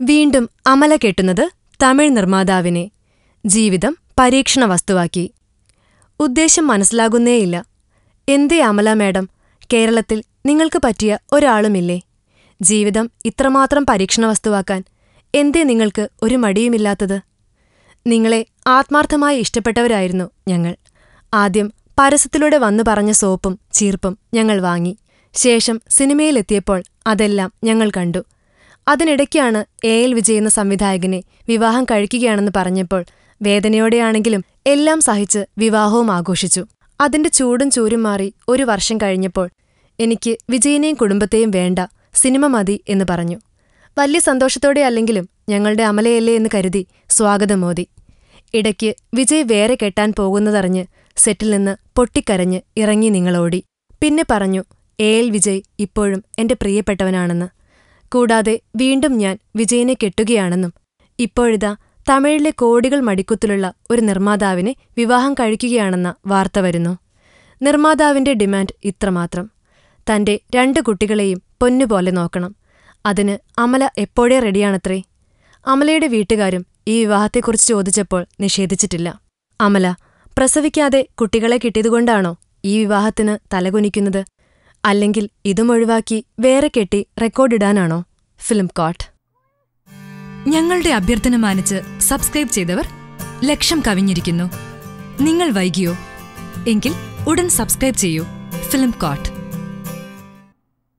വീണ്ടും അമല കെട്ടുന്നത് തമിഴ് നിർമ്മാതാവിനെ. ജീവിതം പരീക്ഷണ വസ്തുവാക്കി. ഉദ്ദേശം മനസ്സിലാകുന്നേയില്ല. എന്തേ അമല മാഡം കേരളത്തിൽ നിങ്ങൾക്ക് പറ്റിയ ഒരാളുമില്ലേ? ജീവിതം ഇത്രമാത്രം പരീക്ഷണ വസ്തുവാക്കാൻ എന്തേ നിങ്ങൾക്ക് ഒരു മടിയുമില്ലാത്തത്? നിങ്ങളെ ആത്മാർത്ഥമായി ഇഷ്ടപ്പെട്ടവരായിരുന്നു ഞങ്ങൾ. ആദ്യം പരസ്യത്തിലൂടെ വന്നു പറഞ്ഞ സോപ്പും ചീർപ്പും ഞങ്ങൾ വാങ്ങി. ശേഷം സിനിമയിലെത്തിയപ്പോൾ അതെല്ലാം ഞങ്ങൾ കണ്ടു. അതിനിടയ്ക്കാണ് എ എൽ വിജയ് എന്ന സംവിധായകനെ വിവാഹം കഴിക്കുകയാണെന്ന് പറഞ്ഞപ്പോൾ വേദനയോടെയാണെങ്കിലും എല്ലാം സഹിച്ച് വിവാഹവും ആഘോഷിച്ചു. അതിന്റെ ചൂടും ചൂരും മാറി ഒരു വർഷം കഴിഞ്ഞപ്പോൾ എനിക്ക് വിജയനെയും കുടുംബത്തെയും വേണ്ട സിനിമ മതി എന്ന് പറഞ്ഞു. വലിയ സന്തോഷത്തോടെ അല്ലെങ്കിലും ഞങ്ങളുടെ അമലയല്ലേ എന്ന് കരുതി സ്വാഗതം മോദി. ഇടയ്ക്ക് വിജയ് വേറെ കെട്ടാൻ പോകുന്നതറിഞ്ഞ് സെറ്റിൽ നിന്ന് പൊട്ടിക്കരഞ്ഞ് ഇറങ്ങി നിങ്ങളോടി. പിന്നെ പറഞ്ഞു എ എൽ വിജയ് ഇപ്പോഴും എന്റെ പ്രിയപ്പെട്ടവനാണെന്ന്. കൂടാതെ വീണ്ടും ഞാൻ വിജയനെ കെട്ടുകയാണെന്നും ഇപ്പോഴിതാ തമിഴിലെ കോടികൾ മടിക്കുത്തിലുള്ള ഒരു നിർമ്മാതാവിനെ വിവാഹം കഴിക്കുകയാണെന്ന വാർത്ത വരുന്നു. നിർമ്മാതാവിന്റെ ഡിമാൻഡ് ഇത്രമാത്രം. തന്റെ രണ്ട് കുട്ടികളെയും പൊന്നുപോലെ നോക്കണം. അതിന് അമല എപ്പോഴേ റെഡിയാണത്രേ? അമലയുടെ വീട്ടുകാരും ഈ വിവാഹത്തെക്കുറിച്ച് ചോദിച്ചപ്പോൾ നിഷേധിച്ചിട്ടില്ല. അമല പ്രസവിക്കാതെ കുട്ടികളെ കിട്ടിയതുകൊണ്ടാണോ ഈ വിവാഹത്തിന് തലകുനിക്കുന്നത്? അല്ലെങ്കിൽ ഇതും ഒഴിവാക്കി വേറെ കെട്ടി റെക്കോർഡിടാനാണോ ഫിലിം കോട്ട് ഞങ്ങളുടെ അഭ്യർത്ഥന മാനിച്ച് സബ്സ്ക്രൈബ് ചെയ്തവർ ലക്ഷം കവിഞ്ഞിരിക്കുന്നു. നിങ്ങൾ വൈകിയോ? എങ്കിൽ ഉടൻ സബ്സ്ക്രൈബ് ചെയ്യൂ. Film coat